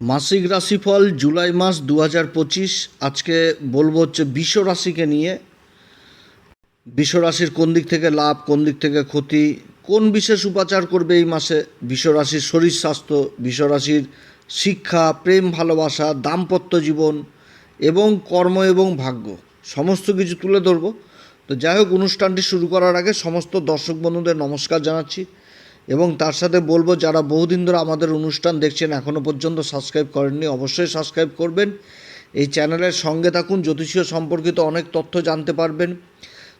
মাসিক রাশিফল জুলাই মাস দু হাজার পঁচিশ। আজকে বলব হচ্ছে বিশ্ব রাশিকে নিয়ে। বিশ্ব রাশির কোন দিক থেকে লাভ, কোন দিক থেকে ক্ষতি, কোন বিশেষ উপাচার করবে এই মাসে? বিশ্ব রাশির শরীর স্বাস্থ্য বিশ্ব রাশির শিক্ষা, প্রেম, ভালোবাসা, দাম্পত্য জীবন এবং কর্ম এবং ভাগ্য, সমস্ত কিছু তুলে ধরবো। তো যাই হোক, অনুষ্ঠানটি শুরু করার আগে সমস্ত দর্শক বন্ধুদের নমস্কার জানাচ্ছি। এবং তার সাথে বলব, যারা বহুদিন ধরে আমাদের অনুষ্ঠান দেখছেন এখনও পর্যন্ত সাবস্ক্রাইব করেননি, অবশ্যই সাবস্ক্রাইব করবেন। এই চ্যানেলের সঙ্গে থাকুন, জ্যোতিষীয় সম্পর্কিত অনেক তথ্য জানতে পারবেন।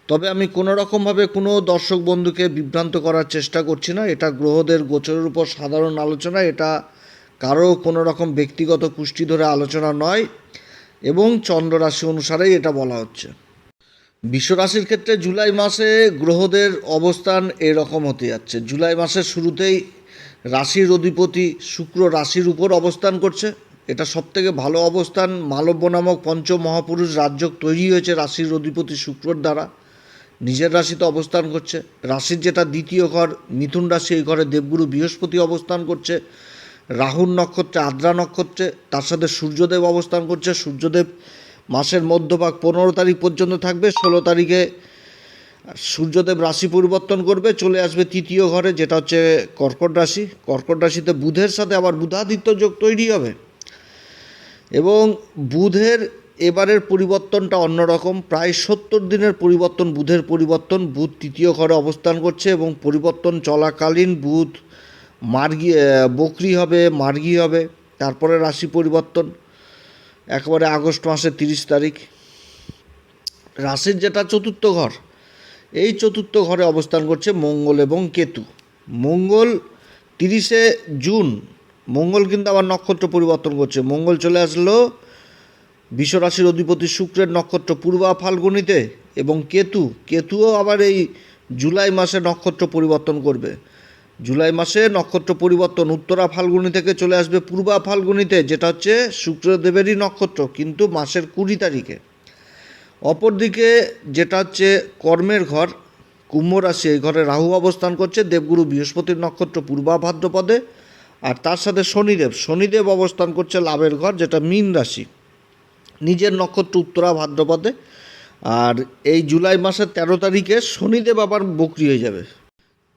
তবে আমি কোনো রকমভাবে কোনো দর্শক বন্ধুকে বিভ্রান্ত করার চেষ্টা করছি না। এটা গ্রহদের গোচরের উপর সাধারণ আলোচনা, এটা কারও কোনো রকম ব্যক্তিগত কুষ্টি ধরে আলোচনা নয়। এবং চন্দ্র রাশি অনুসারেই এটা বলা হচ্ছে। বিশ্বরাশির ক্ষেত্রে জুলাই মাসে গ্রহদের অবস্থান এরকম হতে যাচ্ছে। জুলাই মাসের শুরুতেই রাশির অধিপতি শুক্র রাশির উপর অবস্থান করছে। এটা সবথেকে ভালো অবস্থান। মালব্য নামক পঞ্চ মহাপুরুষ রাজ্য তৈরি হয়েছে রাশির অধিপতি শুক্রর দ্বারা। নিজের রাশিতে অবস্থান করছে। রাশির যেটা দ্বিতীয় ঘর, মিথুন রাশি এই ঘরে দেবগুরু বৃহস্পতি অবস্থান করছে। রাহুর নক্ষত্রে আদ্রা নক্ষত্রে, তার সাথে সূর্যদেব অবস্থান করছে। সূর্যদেব মাসের মধ্যভাগ পনেরো তারিখ পর্যন্ত থাকবে, ষোলো তারিখে সূর্যদেব রাশি পরিবর্তন করবে, চলে আসবে তৃতীয় ঘরে, যেটা হচ্ছে কর্কট রাশি। কর্কট রাশিতে বুধের সাথে আবার বুধাদিত্য যোগ তৈরি হবে। এবং বুধের এবারের পরিবর্তনটা অন্যরকম, প্রায় সত্তর দিনের পরিবর্তন, বুধের পরিবর্তন, বুধ তৃতীয় ঘরে অবস্থান করছে এবং পরিবর্তন চলাকালীন বুধ মার্গি বকরি হবে, মার্গি হবে, তারপরে রাশি পরিবর্তন। একেবারে আগস্ট মাসের তিরিশ তারিখ। রাশির যেটা চতুর্থ ঘর, এই চতুর্থ ঘরে অবস্থান করছে মঙ্গল এবং কেতু। মঙ্গল তিরিশে জুন, মঙ্গল কিন্তু আবার নক্ষত্র পরিবর্তন করছে। মঙ্গল চলে আসলো বিশ্বরাশির অধিপতি শুক্রের নক্ষত্র পূর্বা ফাল্গুনিতে এবং কেতু, কেতুও আবার এই জুলাই মাসে নক্ষত্র পরিবর্তন করবে। জুলাই মাসে নক্ষত্র পরিবর্তন উত্তরা ফাল্গুনি থেকে চলে আসবে পূর্বা ফাল্গুনিতে, যেটা হচ্ছে শুক্রদেবেরই নক্ষত্র, কিন্তু মাসের কুড়ি তারিখে। অপরদিকে যেটা হচ্ছে কর্মের ঘর, কুম্ভ রাশি, এই ঘরে রাহু অবস্থান করছে, দেবগুরু বৃহস্পতির নক্ষত্র পূর্বা ভাদ্রপদে, আর তার সাথে শনিদেব শনিদেব অবস্থান করছে লাভের ঘর, যেটা মীন রাশি। নিজের নক্ষত্র উত্তরা ভাদ্রপদে, আর এই জুলাই মাসের তেরো তারিখে শনিদেব আবার বকরি হয়ে যাবে।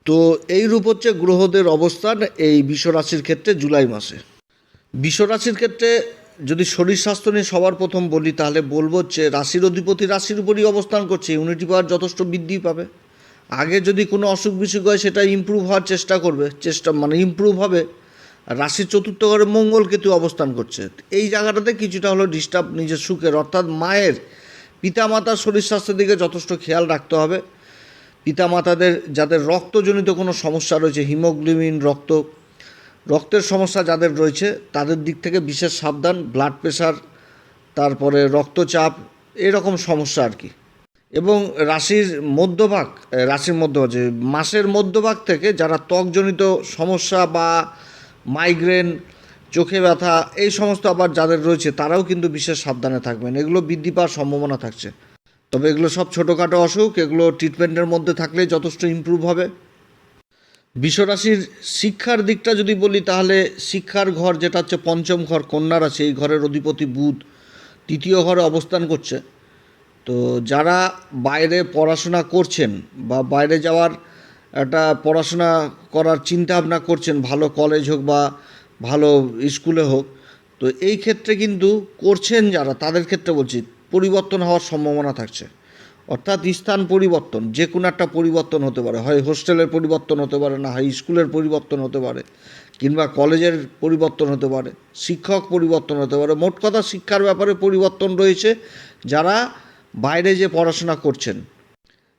তো এই রূপ হচ্ছে গ্রহদের অবস্থান এই বিশ্বরাশির ক্ষেত্রে জুলাই মাসে। বিশ্বরাশির ক্ষেত্রে যদি শরীর স্বাস্থ্য নিয়ে সবার প্রথম বলি, তাহলে বলব হচ্ছে রাশির অধিপতি রাশির উপরই অবস্থান করছে ইউনিটি পাওয়ার যথেষ্ট বৃদ্ধি পাবে। আগে যদি কোনো অসুখ বিসুখ হয়, সেটা ইমপ্রুভ হওয়ার চেষ্টা করবে, চেষ্টা মানে ইমপ্রুভ হবে। রাশির চতুর্থ ঘরে মঙ্গল কেতু অবস্থান করছে। এই জায়গাটাতে কিছুটা হলো ডিস্টার্ব নিজের সুখের, অর্থাৎ মায়ের পিতামাতার শরীর স্বাস্থ্যের দিকে যথেষ্ট খেয়াল রাখতে হবে। পিতামাতাদের যাদের রক্তজনিত কোনো সমস্যা রয়েছে, হিমোগ্লোবিন, রক্ত, রক্তের সমস্যা যাদের রয়েছে, তাদের দিক থেকে বিশেষ সাবধান ব্লাড প্রেশার তারপরে রক্তচাপ, এরকম সমস্যা আর কি। এবং রাশির মধ্যভাগ রাশির মধ্যভাগ, যে মাসের মধ্যভাগ থেকে যারা ত্বকজনিত সমস্যা বা মাইগ্রেন চোখে ব্যথা, এই সমস্ত আবার যাদের রয়েছে, তারাও কিন্তু বিশেষ সাবধানে থাকবেন। এগুলো বৃদ্ধি পাওয়ার সম্ভাবনা থাকছে। তবে এগুলো সব ছোটোখাটো অসুখ, এগুলো ট্রিটমেন্টের মধ্যে থাকলে যথেষ্ট ইমপ্রুভ হবে। বিশ্বরাশির শিক্ষার দিকটা যদি বলি, তাহলে শিক্ষার ঘর যেটা হচ্ছে পঞ্চম ঘর, কন্যা রাশি, এই ঘরের অধিপতি বুধ তৃতীয় ঘরে অবস্থান করছে। তো যারা বাইরে পড়াশোনা করছেন বা বাইরে যাওয়ার একটা পড়াশোনা করার চিন্তা ভাবনা করছেন, ভালো কলেজ হোক বা ভালো স্কুলে হোক, তো এই ক্ষেত্রে কিন্তু করছেন যারা, তাদের ক্ষেত্রে বলছি পরিবর্তন হওয়ার সম্ভাবনা থাকছে। অর্থাৎ স্থান পরিবর্তন যে কোনো একটা পরিবর্তন হতে পারে। হয় হোস্টেলের পরিবর্তন হতে পারে না, হয় স্কুলের পরিবর্তন হতে পারে, কিংবা কলেজের পরিবর্তন হতে পারে, শিক্ষক পরিবর্তন হতে পারে। মোট কথা শিক্ষার ব্যাপারে পরিবর্তন রয়েছে। যারা বাইরে যে পড়াশোনা করছেন,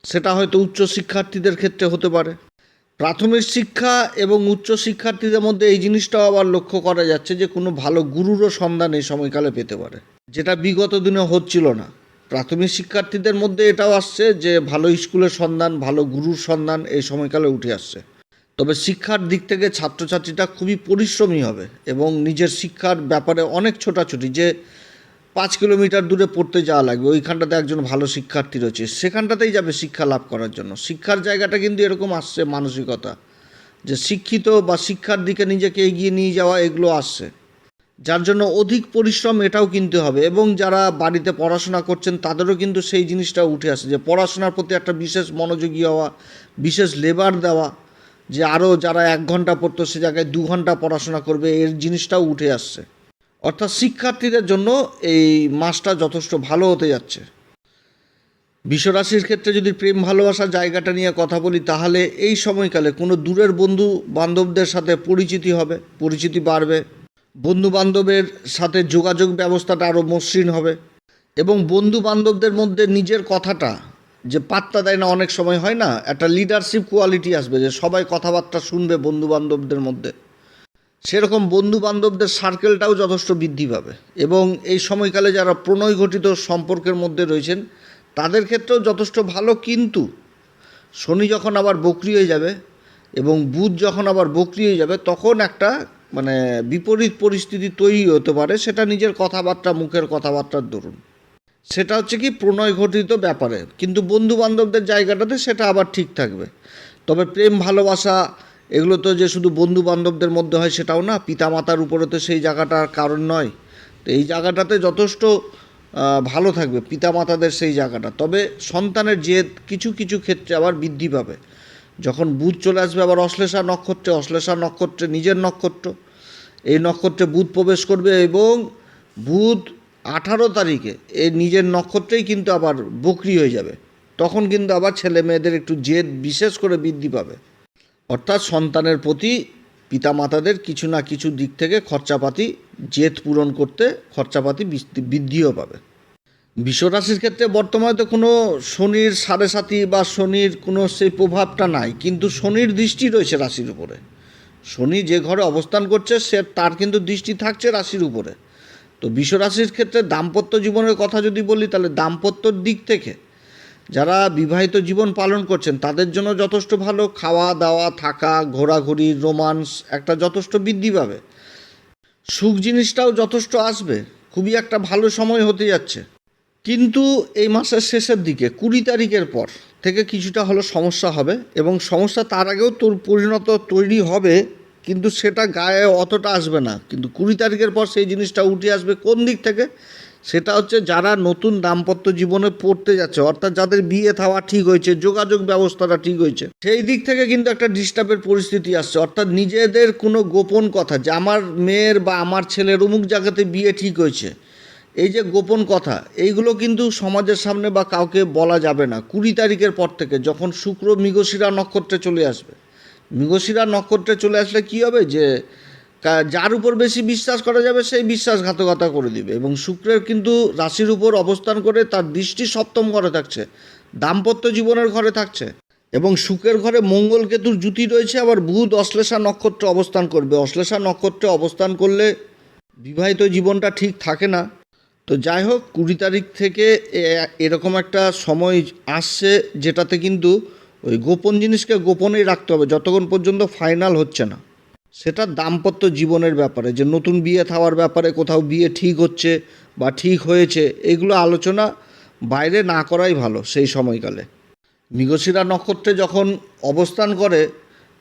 সেটা হয়তো উচ্চ শিক্ষার্থীদের ক্ষেত্রে হতে পারে। প্রাথমিক শিক্ষা এবং উচ্চ শিক্ষার্থীদের মধ্যে এই জিনিসটাও আবার লক্ষ্য করা যাচ্ছে যে কোনো ভালো গুরুরও সন্ধান এই সময়কালে পেতে পারে। যেটা বিগত দিনে হচ্ছিল না। প্রাথমিক শিক্ষার্থীদের মধ্যে এটাও আসছে যে, ভালো স্কুলের সন্ধান, ভালো গুরুর সন্ধান এই সময়কালে উঠে আসছে। তবে শিক্ষার দিক থেকে ছাত্রছাত্রীটা খুবই পরিশ্রমী হবে এবং নিজের শিক্ষার ব্যাপারে অনেক ছোটাছুটি, যে পাঁচ কিলোমিটার দূরে পড়তে যাওয়া লাগবে, ওইখানটাতে একজন ভালো শিক্ষার্থী রয়েছে, সেখানটাতেই যাবে শিক্ষা লাভ করার জন্য। শিক্ষার জায়গাটা কিন্তু এরকম আসছে মানসিকতা, যে শিক্ষিত বা শিক্ষার দিকে নিজেকে এগিয়ে নিয়ে যাওয়া, এগুলো আসছে। যার জন্য অধিক পরিশ্রম এটাও কিনতে হবে এবং যারা বাড়িতে পড়াশোনা করছেন তাদেরও কিন্তু সেই জিনিসটা উঠে আসে যে পড়াশোনার প্রতি একটা বিশেষ মনোযোগী হওয়া, বিশেষ লেবার দেওয়া, যে আরও যারা এক ঘণ্টা পড়তো সে জায়গায় দু ঘণ্টা পড়াশোনা করবে, এর জিনিসটাও উঠে আসছে। অর্থাৎ শিক্ষার্থীদের জন্য এই মাসটা যথেষ্ট ভালো হতে যাচ্ছে। বিশ্বরাশির ক্ষেত্রে যদি প্রেম ভালোবাসার জায়গাটা নিয়ে কথা বলি, তাহলে এই সময়কালে কোনো দূরের বন্ধু বান্ধবদের সাথে পরিচিতি হবে, পরিচিতি বাড়বে। বন্ধু বান্ধবের সাথে যোগাযোগ ব্যবস্থাটা আরও মসৃণ হবে এবং বন্ধু বান্ধবদের মধ্যে নিজের কথাটা যে পাত্তা দেয় না অনেক সময় হয় না, একটা লিডারশিপ কোয়ালিটি আসবে যে সবাই কথাবার্তা শুনবে বন্ধু বান্ধবদের মধ্যে। সেরকম বন্ধু বান্ধবদের সার্কেলটাও যথেষ্ট বৃদ্ধি পাবে এবং এই সময়কালে যারা প্রণয় ঘটিত সম্পর্কের মধ্যে রয়েছেন, তাদের ক্ষেত্রেও যথেষ্ট ভালো কিন্তু শনি যখন আবার বকরি হয়ে যাবে এবং বুধ যখন আবার বকরি হয়ে যাবে, তখন একটা মানে বিপরীত পরিস্থিতি তৈরি হতে পারে, সেটা নিজের কথাবার্তা, মুখের কথাবার্তার দরুন। সেটা হচ্ছে কি, প্রণয় ঘটিত ব্যাপারে। কিন্তু বন্ধু বান্ধবদের জায়গাটাতে সেটা আবার ঠিক থাকবে। তবে প্রেম, ভালোবাসা, এগুলো তো যে শুধু বন্ধু বান্ধবদের মধ্যে হয় সেটাও না, পিতামাতার উপরে তো সেই জায়গাটার কারণ নয়। তো এই জায়গাটাতে যথেষ্ট ভালো থাকবে, পিতামাতাদের সেই জায়গাটা। তবে সন্তানের জেদ কিছু কিছু ক্ষেত্রে আবার বৃদ্ধি পাবে। যখন বুধ চলে আসবে, আবার অশ্লেষা নক্ষত্রে অশ্লেষা নক্ষত্রে নিজের নক্ষত্র। এই নক্ষত্রে বুধ প্রবেশ করবে এবং বুধ আঠারো তারিখে এই নিজের নক্ষত্রেই কিন্তু আবার বকরি হয়ে যাবে। তখন কিন্তু আবার ছেলে মেয়েদের একটু জেদ বিশেষ করে বৃদ্ধি পাবে। অর্থাৎ সন্তানের প্রতি পিতামাতাদের কিছু না কিছু দিক থেকে খরচাপাতি, জেদ পূরণ করতে খরচাপাতি বৃদ্ধিও পাবে। বিশ্বরাশির ক্ষেত্রে বর্তমানে তো কোনো শনির সাড়ে সাতি বা শনির কোনো সেই প্রভাবটা নাই, কিন্তু শনির দৃষ্টি রয়েছে রাশির উপরে। শনি যে ঘরে অবস্থান করছে, সে তার কিন্তু দৃষ্টি থাকছে রাশির উপরে। তো বিশ্বরাশির ক্ষেত্রে দাম্পত্য জীবনের কথা যদি বলি, তাহলে দাম্পত্যর দিক থেকে যারা বিবাহিত জীবন পালন করছেন, তাদের জন্য যথেষ্ট ভালো। খাওয়া, দাওয়া, থাকা, ঘোরাঘুরি, রোমান্স, একটা যথেষ্ট বৃদ্ধি পাবে। সুখ জিনিসটাও যথেষ্ট আসবে। খুবই একটা ভালো সময় হতে যাচ্ছে। কিন্তু এই মাসের শেষের দিকে, কুড়ি তারিখের পর থেকে কিছুটা হলো সমস্যা হবে এবং সমস্যা তার আগেও তোর পরিণত তৈরি হবে, কিন্তু সেটা গায়ে অতটা আসবে না। কিন্তু কুড়ি তারিখের পর সেই জিনিসটা উঠে আসবে কোন দিক থেকে? সেটা হচ্ছে যারা নতুন দাম্পত্য জীবনে পড়তে যাচ্ছে, অর্থাৎ যাদের বিয়ে থাওয়া ঠিক হয়েছে, যোগাযোগ ব্যবস্থাটা ঠিক হয়েছে, সেই দিক থেকে কিন্তু একটা ডিস্টার্বের পরিস্থিতি আসছে। অর্থাৎ নিজেদের কোনো গোপন কথা যে, আমার মেয়ের বা আমার ছেলের অমুক জায়গাতে বিয়ে ঠিক হয়েছে এই যে গোপন কথা, এইগুলো কিন্তু সমাজের সামনে বা কাউকে বলা যাবে না। কুড়ি তারিখের পর থেকে যখন শুক্র মৃগশিরা নক্ষত্রে চলে আসবে, মৃগশিরা নক্ষত্রে চলে আসলে কি হবে যে যার উপর বেশি বিশ্বাস করা যাবে সেই বিশ্বাসঘাতকতা করে দিবে এবং শুক্রের কিন্তু রাশির উপর অবস্থান করে তার দৃষ্টি সপ্তম ঘরে থাকছে, দাম্পত্য জীবনের ঘরে থাকছে এবং শুকের ঘরে মঙ্গল কেতুর জুতি রয়েছে, আবার বুধ অশ্লেষা নক্ষত্রে অবস্থান করবে। অশ্লেষা নক্ষত্রে অবস্থান করলে বিবাহিত জীবনটা ঠিক থাকে না। তো যাই হোক, কুড়ি তারিখ থেকে এরকম একটা সময় আসছে যেটাতে কিন্তু ওই গোপন জিনিসকে গোপনেই রাখতে হবে, যতক্ষণ পর্যন্ত ফাইনাল হচ্ছে না। সেটা দাম্পত্য জীবনের ব্যাপারে, যে নতুন বিয়ে থাওয়ার ব্যাপারে কোথাও বিয়ে ঠিক হচ্ছে বা ঠিক হয়েছে, এগুলো আলোচনা বাইরে না করাই ভালো সেই সময়কালে। মৃগশিরা নক্ষত্রে যখন অবস্থান করে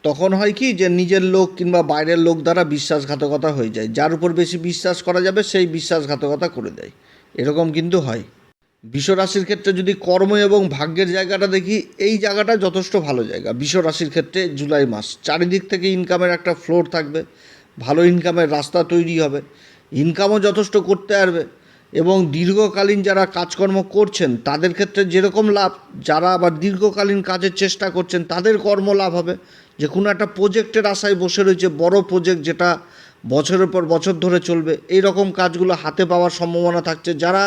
তখন হয় কি যে নিজের লোক কিংবা বাইরের লোক দ্বারা বিশ্বাসঘাতকতা হয়ে যায়। যার উপর বেশি বিশ্বাস করা যাবে, সেই বিশ্বাসঘাতকতা করে দেয়। এরকম কিন্তু হয়। বিশ্বরাশির ক্ষেত্রে যদি কর্ম এবং ভাগ্যের জায়গাটা দেখি, এই জায়গাটা যথেষ্ট ভালো জায়গা। বিশ্বরাশির ক্ষেত্রে জুলাই মাস। চারিদিক থেকে ইনকামের একটা ফ্লোর থাকবে। ভালো ইনকামের রাস্তা তৈরি হবে। ইনকামও যথেষ্ট করতে পারবে। এবং দীর্ঘকালীন যারা কাজকর্ম করছেন, তাদের ক্ষেত্রে যেরকম লাভ, যারা আবার দীর্ঘকালীন কাজের চেষ্টা করছেন, তাদের কর্ম লাভ হবে। যে কোনো একটা প্রজেক্টের আশায় বসে রয়েছে, বড় প্রজেক্ট যেটা বছরের পর বছর ধরে চলবে, এই রকম কাজগুলো হাতে পাওয়ার সম্ভাবনা থাকছে। যারা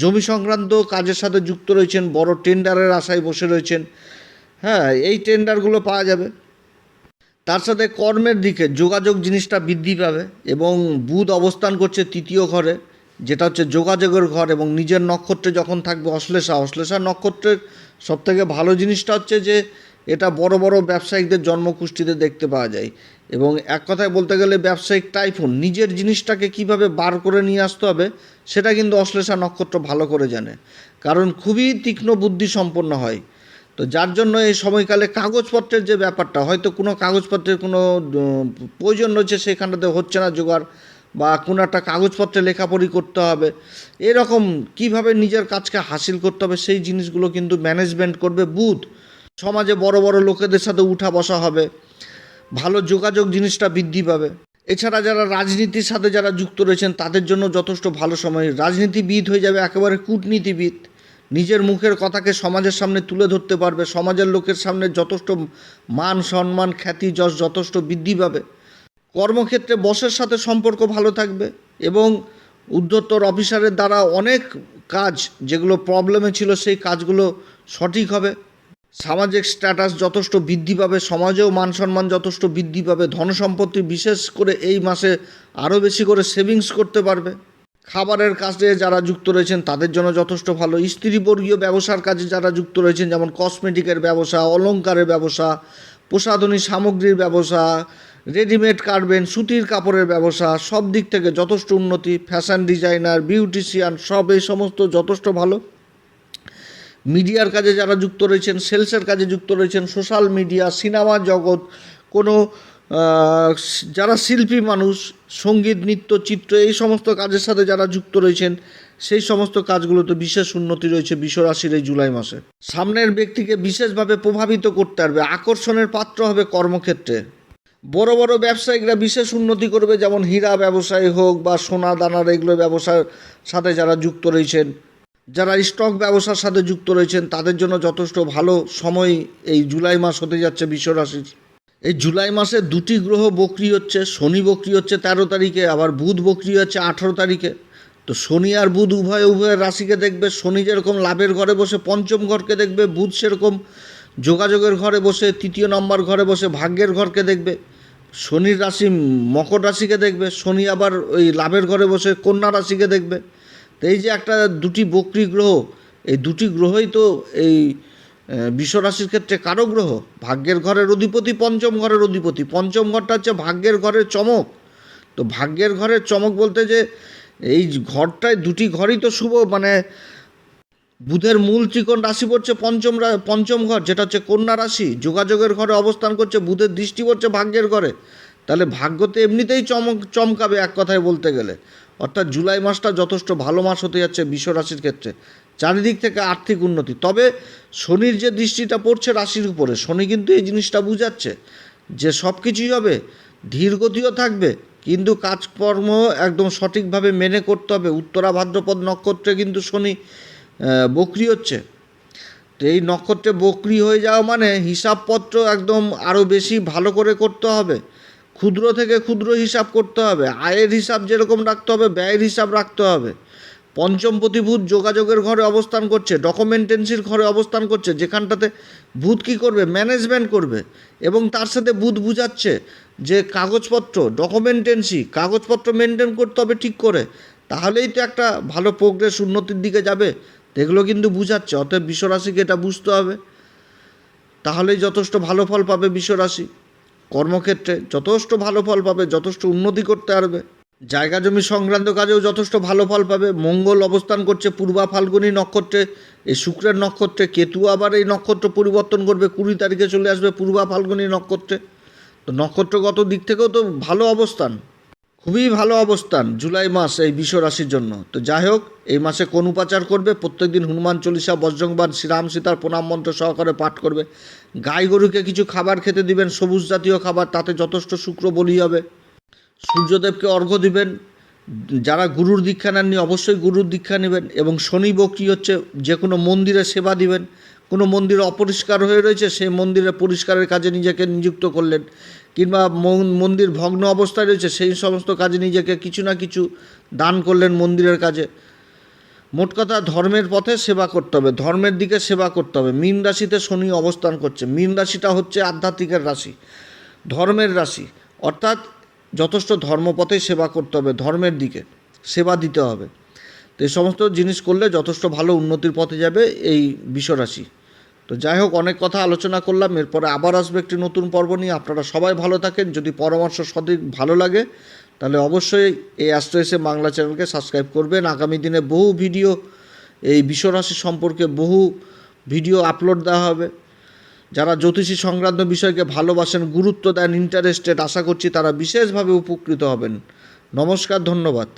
জমি সংক্রান্ত কাজের সাথে যুক্ত রয়েছেন, বড় টেন্ডারের আশায় বসে রয়েছেন হ্যাঁ এই টেন্ডারগুলো পাওয়া যাবে। তার সাথে কর্মের দিকে যোগাযোগ জিনিসটা বৃদ্ধি পাবে এবং বুধ অবস্থান করছে তৃতীয় ঘরে, যেটা হচ্ছে যোগাযোগের ঘর এবং নিজের নক্ষত্রে যখন থাকবে অশ্লেষা। অশ্লেষা নক্ষত্রের সবথেকে ভালো জিনিসটা হচ্ছে যে এটা বড় বড় ব্যবসায়িকদের জন্মকুষ্ঠিতে দেখতে পাওয়া যায়। এবং এক কথায় বলতে গেলে ব্যবসায়িক টাইফুন, নিজের জিনিসটাকে কীভাবে বার করে নিয়ে আসতে হবে, সেটা কিন্তু অশ্লেষা নক্ষত্র ভালো করে জানে। কারণ খুবই তীক্ষ্ণ বুদ্ধি সম্পন্ন হয়। তো যার জন্য এই সময়কালে কাগজপত্রের যে ব্যাপারটা, হয়তো কোনো কাগজপত্রের কোনো প্রয়োজন রয়েছে সেখানটাতে হচ্ছে না জোগাড়, বা কোনো একটা কাগজপত্রে লেখাপড়ি করতে হবে। এরকম কীভাবে নিজের কাজকে হাসিল করতে হবে, সেই জিনিসগুলো কিন্তু ম্যানেজমেন্ট করবে বুধ। সমাজে বড় বড় লোকেদের সাথে উঠা বসা হবে, ভালো যোগাযোগ জিনিসটা বৃদ্ধি পাবে। এছাড়া যারা রাজনীতির সাথে যারা যুক্ত রয়েছেন, তাদের জন্য যথেষ্ট ভালো সময়। রাজনীতিবিদ হয়ে যাবে একেবারে কূটনীতিবিদ। নিজের মুখের কথাকে সমাজের সামনে তুলে ধরতে পারবে। সমাজের লোকের সামনে যথেষ্ট মান, সম্মান, খ্যাতি, যশ যথেষ্ট বৃদ্ধি পাবে। কর্মক্ষেত্রে বসের সাথে সম্পর্ক ভালো থাকবে এবং উদ্ধত্তর অফিসারের দ্বারা অনেক কাজ, যেগুলো প্রবলেমে ছিল, সেই কাজগুলো সঠিক হবে। সামাজিক স্ট্যাটাস যথেষ্ট বৃদ্ধি পাবে, সমাজেও মান সম্মান যথেষ্ট বৃদ্ধি পাবে, ধনসম্পত্তি বিশেষ করে এই মাসে আরও বেশি করে সেভিংস করতে পারবে। খাবারের কাজে যারা যুক্ত রয়েছেন, তাদের জন্য যথেষ্ট ভালো। স্ত্রীবর্গীয় ব্যবসার কাজে যারা যুক্ত রয়েছেন, যেমন কসমেটিকের ব্যবসা, অলংকারের ব্যবসা, প্রসাধনী সামগ্রীর ব্যবসা রেডিমেড কার্বেন সুতির কাপড়ের ব্যবসা, সব দিক থেকে যথেষ্ট উন্নতি। ফ্যাশন ডিজাইনার বিউটিশিয়ান সব এই সমস্ত যথেষ্ট ভালো। মিডিয়ার কাজে যারা যুক্ত রয়েছেন, সেলসের কাজে যুক্ত রয়েছেন, সোশ্যাল মিডিয়া, সিনেমা জগৎ, কোনো যারা শিল্পী মানুষ, সংগীত, নৃত্য, চিত্র, এই সমস্ত কাজের সাথে যারা যুক্ত রয়েছেন, সেই সমস্ত কাজগুলোতে বিশেষ উন্নতি রয়েছে বিশ্বরাশির এই জুলাই মাসে। সামনের ব্যক্তিকে বিশেষভাবে প্রভাবিত করতে পারবে, আকর্ষণের পাত্র হবে কর্মক্ষেত্রে। বড় বড় ব্যবসায়িকরা বিশেষ উন্নতি করবে, যেমন হীরা ব্যবসায়ী হোক বা সোনা দানার এগুলো ব্যবসার সাথে যারা যুক্ত রয়েছেন যারা স্টক ব্যবসার সাথে যুক্ত রয়েছেন, তাদের জন্য যথেষ্ট ভালো সময় এই জুলাই মাস হতে যাচ্ছে বিশ্বরাশির এই জুলাই মাসে দুটি গ্রহ বকরি হচ্ছে, শনি বকরি হচ্ছে তেরো তারিখে, আবার বুধ বকরি হচ্ছে আঠেরো তারিখে। তো শনি আর বুধ উভয় উভয়ের রাশিকে দেখবে, শনি যেরকম লাভের ঘরে বসে পঞ্চম ঘরকে দেখবে, বুধ সেরকম যোগাযোগের ঘরে বসে তৃতীয় নম্বর ঘরে বসে ভাগ্যের ঘরকে দেখবে। শনির রাশি মকর রাশিকে দেখবে, শনি আবার ওই লাভের ঘরে বসে কন্যা রাশিকে দেখবে। তো এই যে একটা দুটি বকরি গ্রহ, এই দুটি গ্রহই তো এই বিশ্বরাশির ক্ষেত্রে কারও গ্রহ? ভাগ্যের ঘরের অধিপতি পঞ্চম ঘরের অধিপতি। পঞ্চম ঘরটা হচ্ছে ভাগ্যের ঘরের চমক। তো ভাগ্যের ঘরের চমক বলতে যে এই ঘরটায় দুটি ঘরই তো শুভ মানে বুধের মূল ত্রিকোণ রাশি পড়ছে পঞ্চম পঞ্চম ঘর, যেটা হচ্ছে কন্যা রাশি। যোগাযোগের ঘরে অবস্থান করছে বুধের দৃষ্টি পড়ছে ভাগ্যের ঘরে। তাহলে ভাগ্য তো এমনিতেই চমক, চমকাবে এক কথায় বলতে গেলে। অর্থাৎ জুলাই মাসটা যথেষ্ট ভালো মাস হতে যাচ্ছে বিশ্ব রাশির ক্ষেত্রে। চারিদিক থেকে আর্থিক উন্নতি। তবে শনির যে দৃষ্টিটা পড়ছে রাশির উপরে, শনি কিন্তু এই জিনিসটা বুঝাচ্ছে যে সব কিছুই হবে ধীর গতিও থাকবে, কিন্তু কাজকর্ম একদম সঠিকভাবে মেনে করতে হবে। উত্তরা ভাদ্রপদ নক্ষত্রে কিন্তু শনি বকরি হচ্ছে। তো এই নক্ষত্রে বকরি হয়ে যাওয়া মানে হিসাবপত্র একদম আরও বেশি ভালো করে করতে হবে। ক্ষুদ্র থেকে ক্ষুদ্র হিসাব করতে হবে, আয়ের হিসাব যেরকম রাখতে হবে, ব্যয়ের হিসাব রাখতে হবে। পঞ্চম প্রতিভূত যোগাযোগের ঘরে অবস্থান করছে, ডকুমেন্টেন্সির ঘরে অবস্থান করছে, যেখানটাতে ভূত কী করবে, ম্যানেজমেন্ট করবে এবং তার সাথে বুধ বুঝাচ্ছে যে কাগজপত্র, ডকুমেন্টেন্সি, কাগজপত্র মেনটেন করতে হবে ঠিক করে, তাহলেই তো একটা ভালো প্রোগ্রেস উন্নতির দিকে যাবে। এগুলো কিন্তু বুঝাচ্ছে, অতএব বিশ্বরাশিকে এটা বুঝতে হবে। তাহলেই যথেষ্ট ভালো ফল পাবে বিশ্বরাশি। কর্মক্ষেত্রে যথেষ্ট ভালো ফল পাবে, যথেষ্ট উন্নতি করতে পারবে। জায়গা জমি সংক্রান্ত কাজেও যথেষ্ট ভালো ফল পাবে। মঙ্গল অবস্থান করছে পূর্বা ফাল্গুনী নক্ষত্রে। এই শুক্রের নক্ষত্রে কেতু আবার এই নক্ষত্র পরিবর্তন করবে, কুড়ি তারিখে চলে আসবে পূর্বা ফাল্গুনী নক্ষত্রে। তো নক্ষত্রগত দিক থেকেও তো ভালো অবস্থান। খুবই ভালো অবস্থান জুলাই মাস এই রাশির জন্য। তো যাই হোক, এই মাসে কোন উপাচার করবে? প্রত্যেকদিন হনুমান চল্লিশা বজ্রংবান শ্রীরাম সীতার প্রণাম মন্ত্র সহকারে পাঠ করবে। গাই গরুকে কিছু খাবার খেতে দিবেন, সবুজ জাতীয় খাবার, তাতে যথেষ্ট শুক্র বলি হবে। সূর্যদেবকে অর্ঘ্য দিবেন। যারা গুরুর দীক্ষা নেননি, অবশ্যই গুরুর দীক্ষা নেবেন এবং শনি বক্রি হচ্ছে যে কোনো মন্দিরে সেবা দিবেন। কোনো মন্দির অপরিষ্কার হয়ে রয়েছে, সেই মন্দিরে পরিষ্কারের কাজে নিজেকে নিযুক্ত করলেন। কিংবা মন- মন্দির ভগ্ন অবস্থায় রয়েছে, সেই সমস্ত কাজে নিজেকে কিছু না কিছু দান করলেন মন্দিরের কাজে। মোট কথা, ধর্মের পথে সেবা করতে হবে, ধর্মের দিকে সেবা করতে হবে। মীন রাশিতে শনি অবস্থান করছে। মীন রাশিটা হচ্ছে আধ্যাত্মিকের রাশি, ধর্মের রাশি। অর্থাৎ যথেষ্ট ধর্মপথে সেবা করতে হবে, ধর্মের দিকে সেবা দিতে হবে। তো এই সমস্ত জিনিস করলে যথেষ্ট ভালো উন্নতির পথে যাবে এই বিশ্বরাশি। তো যাই হোক, অনেক কথা আলোচনা করলাম। এরপরে আবার আসবে একটি নতুন পর্ব নিয়ে। আপনারা সবাই ভালো থাকেন। যদি পরামর্শ সঠিক ভালো লাগে, তাহলে অবশ্যই এই অ্যাস্ট্রো এসে বাংলা চ্যানেলকে সাবস্ক্রাইব করবেন। আগামী দিনে বহু ভিডিও, এই বিশ্বরাশি সম্পর্কে বহু ভিডিও আপলোড দেওয়া হবে। যারা জ্যোতিষী সংক্রান্ত বিষয়কে ভালোবাসেন, গুরুত্ব দেন ইন্টারেস্টেড আশা করছি তারা বিশেষভাবে উপকৃত হবেন। নমস্কার, ধন্যবাদ।